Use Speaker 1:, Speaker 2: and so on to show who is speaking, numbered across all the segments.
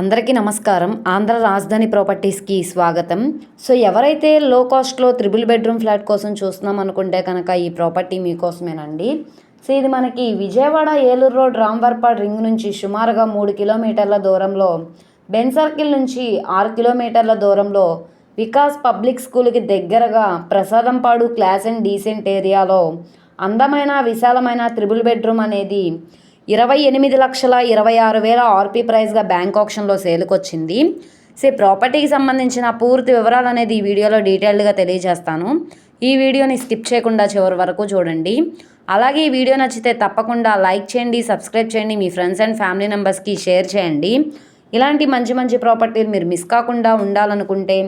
Speaker 1: అందరికీ నమస్కారం. ఆంధ్ర రాజధాని ప్రాపర్టీస్కి స్వాగతం. సో ఎవరైతే లో కాస్ట్లో త్రిబుల్ బెడ్రూమ్ ఫ్లాట్ కోసం చూస్తున్నాం అనుకుంటే కనుక ఈ ప్రాపర్టీ మీకోసమేనండి. సో ఇది మనకి విజయవాడ ఏలూరు రోడ్ రాంవర్పాడ్ రింగ్ నుంచి సుమారుగా మూడు కిలోమీటర్ల దూరంలో బెన్ సర్కిల్ నుంచి ఆరు కిలోమీటర్ల దూరంలో వికాస్ పబ్లిక్ స్కూల్కి దగ్గరగా ప్రసాదంపాడు క్లాస్ అండ్ డీసెంట్ ఏరియాలో అందమైన విశాలమైన త్రిబుల్ బెడ్రూమ్ అనేది ఇరవై ఎనిమిది లక్షల ఇరవై ఆరు వేల ఆర్పీ ప్రైస్గా బ్యాంక్ ఆప్షన్లో సేలుకొచ్చింది. సే ప్రాపర్టీకి సంబంధించిన పూర్తి వివరాలు అనేది ఈ వీడియోలో డీటెయిల్డ్గా తెలియజేస్తాను. ఈ వీడియోని స్కిప్ చేయకుండా చివరి వరకు చూడండి. అలాగే ఈ వీడియో నచ్చితే తప్పకుండా లైక్ చేయండి సబ్స్క్రైబ్ చేయండి మీ ఫ్రెండ్స్ అండ్ ఫ్యామిలీ మెంబర్స్కి షేర్ చేయండి. ఇలాంటి మంచి మంచి ప్రాపర్టీలు మీరు మిస్ కాకుండా ఉండాలనుకుంటే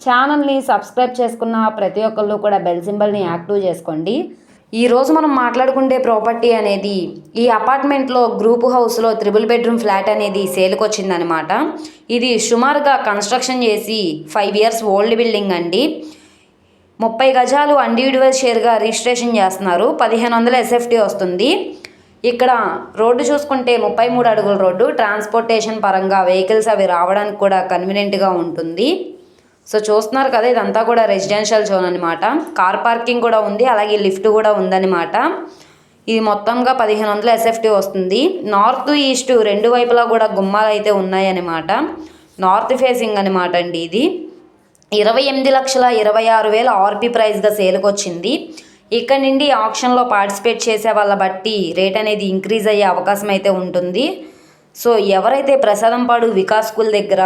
Speaker 1: ఛానల్ని సబ్స్క్రైబ్ చేసుకున్న ప్రతి ఒక్కళ్ళు కూడా బెల్ సింబల్ని యాక్టివ్ చేసుకోండి. ఈ రోజు మనం మాట్లాడుకుంటే ప్రాపర్టీ అనేది ఈ అపార్ట్మెంట్లో గ్రూప్ హౌస్లో త్రిబుల్ బెడ్రూమ్ ఫ్లాట్ అనేది సేల్కి వచ్చిందనమాట ఇది సుమారుగా కన్స్ట్రక్షన్ చేసి ఫైవ్ ఇయర్స్ ఓల్డ్ బిల్డింగ్ అండి. ముప్పై గజాలు ఇండివిజువల్ షేర్గా రిజిస్ట్రేషన్ చేస్తున్నారు. పదిహేను వందల ఎస్ఎఫ్టీ వస్తుంది. ఇక్కడ రోడ్డు చూసుకుంటే ముప్పై మూడు అడుగుల రోడ్డు. ట్రాన్స్పోర్టేషన్ పరంగా వెహికల్స్ అవి రావడానికి కూడా కన్వీనియంట్గా ఉంటుంది. సో చూస్తున్నారు కదా ఇదంతా కూడా రెసిడెన్షియల్ జోన్ అనమాట కార్ పార్కింగ్ కూడా ఉంది అలాగే లిఫ్ట్ కూడా ఉందన్నమాట. ఇది మొత్తంగా పదిహేను వందల ఎస్ఎఫ్టీ వస్తుంది. నార్త్ ఈస్ట్ రెండు వైపులా కూడా గుమ్మాలు అయితే ఉన్నాయన్నమాట. నార్త్ ఫేసింగ్ అనమాట అండి ఇది. ఇరవై ఎనిమిది లక్షల ఇరవై ఆరు వేల ఆర్పి ప్రైస్గా సేల్కి వచ్చింది. ఇక్కడ నుండి ఆప్షన్లో పార్టిసిపేట్ చేసే వాళ్ళ బట్టి రేట్ అనేది ఇంక్రీజ్ అయ్యే అవకాశం అయితే ఉంటుంది. సో ఎవరైతే ప్రసాదంపాడు వికాస్ స్కూల్ దగ్గర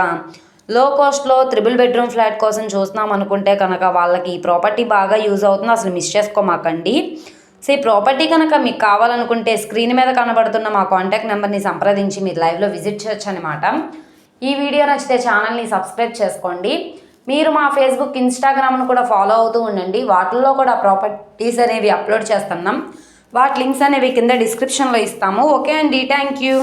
Speaker 1: లో కాస్ట్లో త్రిబుల్ బెడ్రూమ్ ఫ్లాట్ కోసం చూస్తున్నాం అనుకుంటే కనుక వాళ్ళకి ఈ ప్రాపర్టీ బాగా యూజ్ అవుతుంది. అసలు మిస్ చేసుకోమాకండి. సో ఈ ప్రాపర్టీ కనుక మీకు కావాలనుకుంటే స్క్రీన్ మీద కనబడుతున్న మా కాంటాక్ట్ నెంబర్ని సంప్రదించి మీరు లైవ్లో విజిట్ చేయొచ్చు అనమాట ఈ వీడియో నచ్చితే ఛానల్ని సబ్స్క్రైబ్ చేసుకోండి. మీరు మా ఫేస్బుక్ ఇన్స్టాగ్రామ్ను కూడా ఫాలో అవుతూ ఉండండి. వాటిల్లో కూడా ప్రాపర్టీస్ అనేవి అప్లోడ్ చేస్తున్నాం. వాటి లింక్స్ అనేవి కింద డిస్క్రిప్షన్లో ఇస్తాము. ఓకే అండి. Thank you.